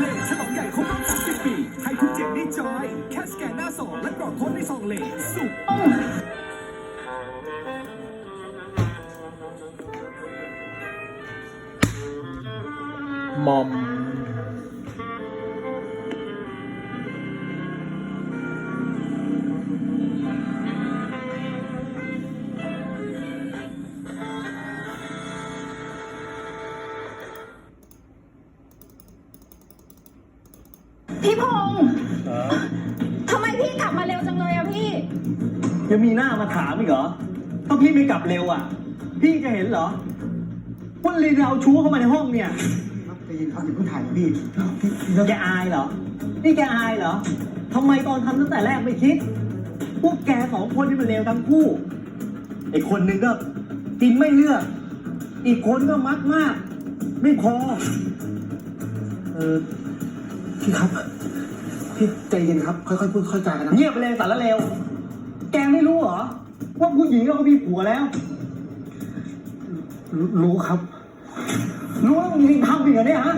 เลขฉลองใหญ่ครบรอบ30 ปีให้ทุณเจ็บได้จอย แค่สแกนหน้าซองและกรอกโค้ดในซองเลขสุดมอม พี่พงษ์ทำไมพี่กลับมาเร็วจังเลยอะพี่ ยังมีหน้ามาถามอีกเหรอถ้าพี่ไม่กลับเร็วอะ พี่จะเห็นเหรอว่าลีเราชู้เข้ามาในห้องเนี่ยครับใจเย็นครับอย่าเพิ่งถ่ายนะพี่แกอายเหรอ นี่แกอายเหรอทำไมตอนทำตั้งแต่แรกไม่คิด พวกแกสองคนนี่มันเลวทั้งคู่ ไอ้คนหนึ่งก็กินไม่เลือก อีกคนก็มักมาก ไม่พอ เออ พี่ครับ พี่ใจเย็นครับ ค่อยๆพูดค่อยๆจากันนะเงียบไปเลยสารเลว แกไม่รู้เหรอ ว่าผู้หญิงเขามีผัวแล้วรู้รู้ครับ รู้แล้วมึงยังทำอีกเหรอเนี่ยฮะ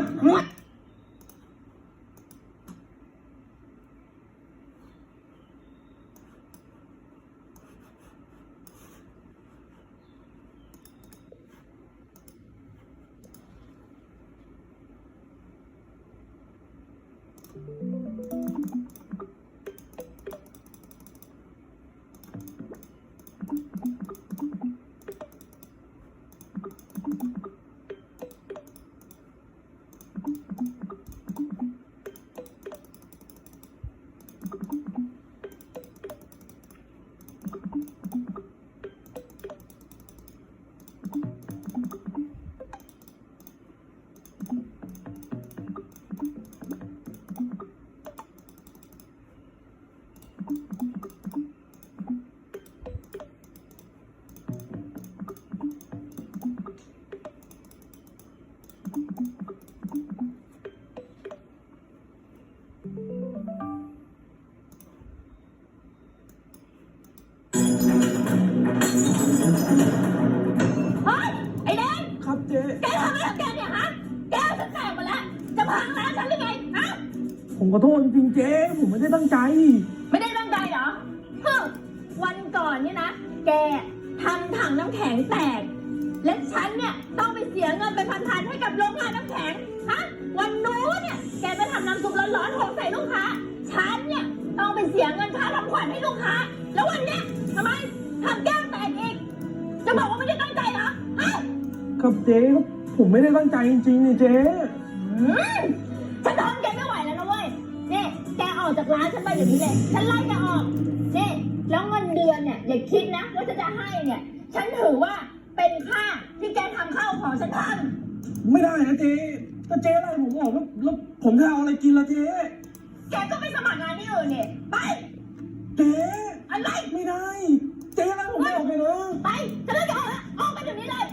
ผมขอโทษจริงๆเจ๊ผมไม่ได้ตั้งใจ ไม่ได้ตั้งใจเหรอฮึมวันก่อนเนี่ยนะ แกทำถังน้ำแข็งแตก และฉันเนี่ยต้องไปเสียเงินไปพันๆให้กับโรงงานน้ำแข็ง ฮะ วันนู้นเนี่ย แกไปทำน้ำซุปร้อนๆหกใส่ลูกค้า ฉันเนี่ยต้องไปเสียเงินค่าทำขวัญให้ลูกค้า แล้ววันเนี้ยทำไมทำแก้มแตกอีก จะบอกว่าไม่ได้ตั้งใจเหรอ ฮะครับเจ๊ครับผมไม่ได้ตั้งใจจริงๆเนี่ยเจ๊ อืมากร้านฉันไปเดี๋ยวนี้เลยฉันไล่แกออกนี่แล้วเงินเดือนเนี่ยอย่าคิดนะว่าฉันจะให้เนี่ย ฉันถือว่าเป็นค่าที่แกทำข้าวของฉันทไม่ได้นะเจ๊ถ้าเจ๊ไล่ผมออกแล้วแล้วผมจะเอาอะไรกินล่ะเจ๊ำแกก็ไปสมัครงานที่อื่นเนี่ยไปเจ๊อะไรไม่ได้ เจ๊ไล่ผมไม่ออกไปเลยไปฉันไล่แกออกแล้วออกไปเดี๋ยวนี้เลย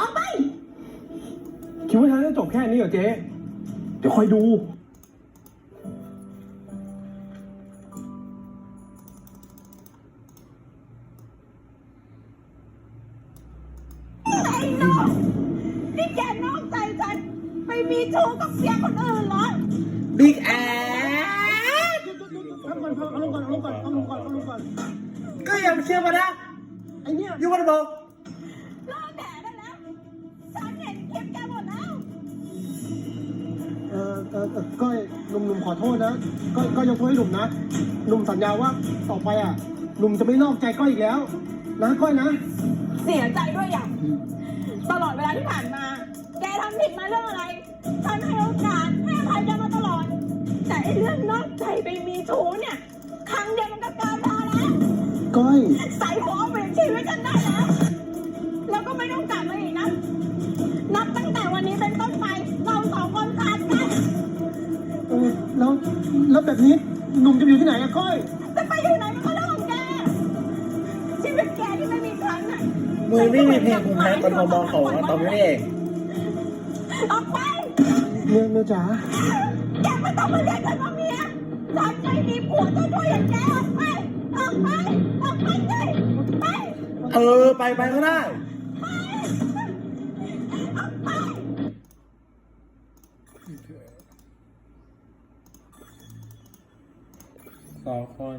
ออกไป คิดว่าฉันจะจบแค่นี้เหรอเจ๊เดี๋ยวคอยดู แกนอกใจฉันไปมีชู้กับเสียคนอื่นเหรอ บิ๊กแอเอาลงก่อนเอาลงก่อนเอาลงก่อนเอาลงก่อนเอาลงก่อนก็ยังเชื่อมานะไอเนี่ยยูวันบอกเลิกแดดได้แล้วฉันเห็นคลิปแกหมดแล้ว เออเออเออก้อยหนุ่มหนุ่มขอโทษนะก้อยก้อยยกโทษให้หนุ่มนะหนุ่มสัญญาว่าต่อไปอะหนุ่มจะไม่นอกใจก้อยอีกแล้ว นะก้อยนะ เสียใจด้วยอย่าง ตลอดเวลาที่ผ่านมา แกทำผิดมาเรื่องอะไรฉันให้โอกาสให้อภัยแกมาตลอด แต่ไอ้เรื่องนอกใจไปมีชู้เนี่ย ครั้งเดียวมันก็เกินพอแล้วก้อย ใส่หัวเปลี่ยนชีวิตฉันได้แล้ว แล้วก็ไม่ต้องกลับมาอีกนะ นับตั้งแต่วันนี้เป็นต้นไปเราสองคนขาดกัน เออแล้วแล้วแบบนี้หนุ่มจะอยู่ที่ไหนอะก้อย จะไปอยู่ไหนมันก็เรื่องของแกชีวิตแกที่ไม่มีครั้งน่ะ มือไม่มีเพลงภูมิแพ้ตอนมอของตอนนี้เองออกไปเรื่องเนื้อจ๋าแกไม่ต้องมาเรียกฉันว่าเมียตอนใจมีผัวตัวตัวอย่างแกออกไป ออกไป ออกไปเลยไป เออไปไปก็ได้ไปออกไปสองคน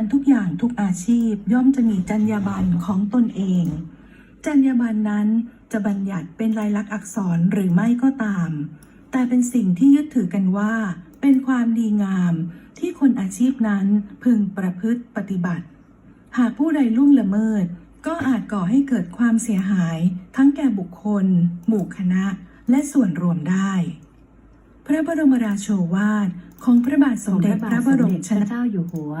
านทุกอย่างทุกอาชีพย่อมจะมีจรรยาบรรณของตนเอง จรรยาบรรณนั้นจะบัญญัติเป็นลายลักษณ์อักษรหรือไม่ก็ตาม แต่เป็นสิ่งที่ยึดถือกันว่า เป็นความดีงามที่คนอาชีพนั้นพึงประพฤติปฏิบัติ หากผู้ใดล่วงละเมิด ก็อาจก่อให้เกิดความเสียหาย ทั้งแก่บุคคล หมู่คณะ และส่วนรวมได้ พระบรมราโชวาทของพระบาทสมเด็จพระบรมชนเจ้าอยู่หัว